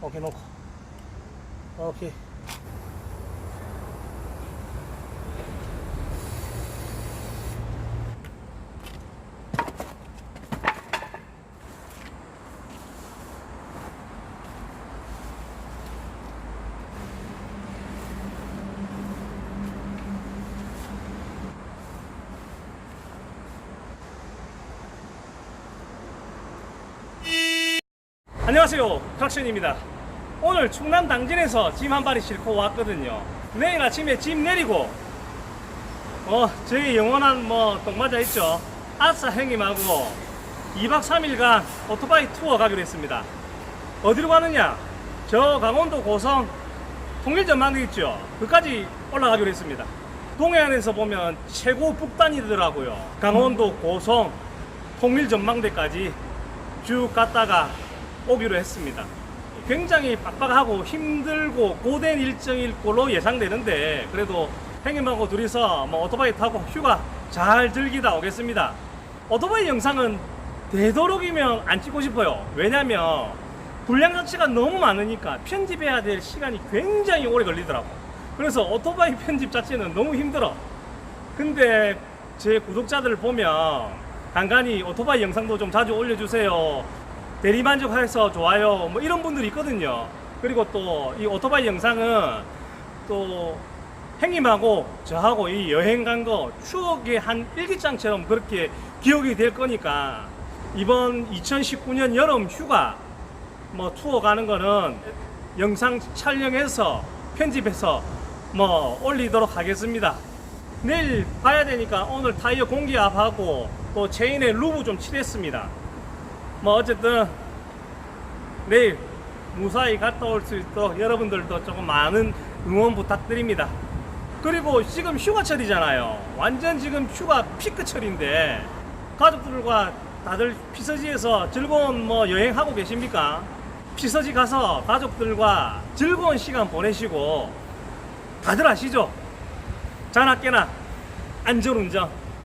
오케이 놓고. 오케이 안녕하세요. 곽션입니다. 오늘 충남 당진에서 짐한 마리 싣고 왔거든요. 내일 아침에 짐 내리고 어 저희 영원한 뭐 똥마자 있죠? 아싸 형님하고 2박 3일간 오토바이 투어 가기로 했습니다. 어디로 가느냐? 저 강원도 고성 통일전 망대 있죠? 그까지 올라가기로 했습니다. 동해안에서 보면 최고 북단이더라고요. 강원도 고성 통일전망대까지 쭉 갔다가 오기로 했습니다. 굉장히 빡빡하고 힘들고 고된 일정일 걸로 예상되는데 그래도 형님하고 둘이서 뭐 오토바이 타고 휴가 잘 즐기다 오겠습니다. 오토바이 영상은 되도록이면 안 찍고 싶어요. 왜냐면 분량 자체가 너무 많으니까 편집해야 될 시간이 굉장히 오래 걸리더라고. 그래서 오토바이 편집 자체는 너무 힘들어. 근데 제 구독자들 보면 간간히 오토바이 영상도 좀 자주 올려주세요. 대리만족해서 좋아요. 뭐 이런 분들이 있거든요. 그리고 또 이 오토바이 영상은 또 형님하고 저하고 이 여행 간 거 추억의 한 일기장처럼 그렇게 기억이 될 거니까 이번 2019년 여름 휴가 뭐 투어 가는 거는 영상 촬영해서 편집해서 뭐 올리도록 하겠습니다. 내일 봐야 되니까 오늘 타이어 공기압하고 또 체인에 루브 좀 칠했습니다. 뭐 어쨌든 내일 무사히 갔다 올 수 있도록 여러분들도 조금 많은 응원 부탁드립니다. 그리고 지금 휴가철이잖아요. 완전 지금 휴가 피크철인데 가족들과 다들 피서지에서 즐거운 뭐 여행하고 계십니까? 피서지 가서 가족들과 즐거운 시간 보내시고 다들 아시죠? 자나 깨나 안전운전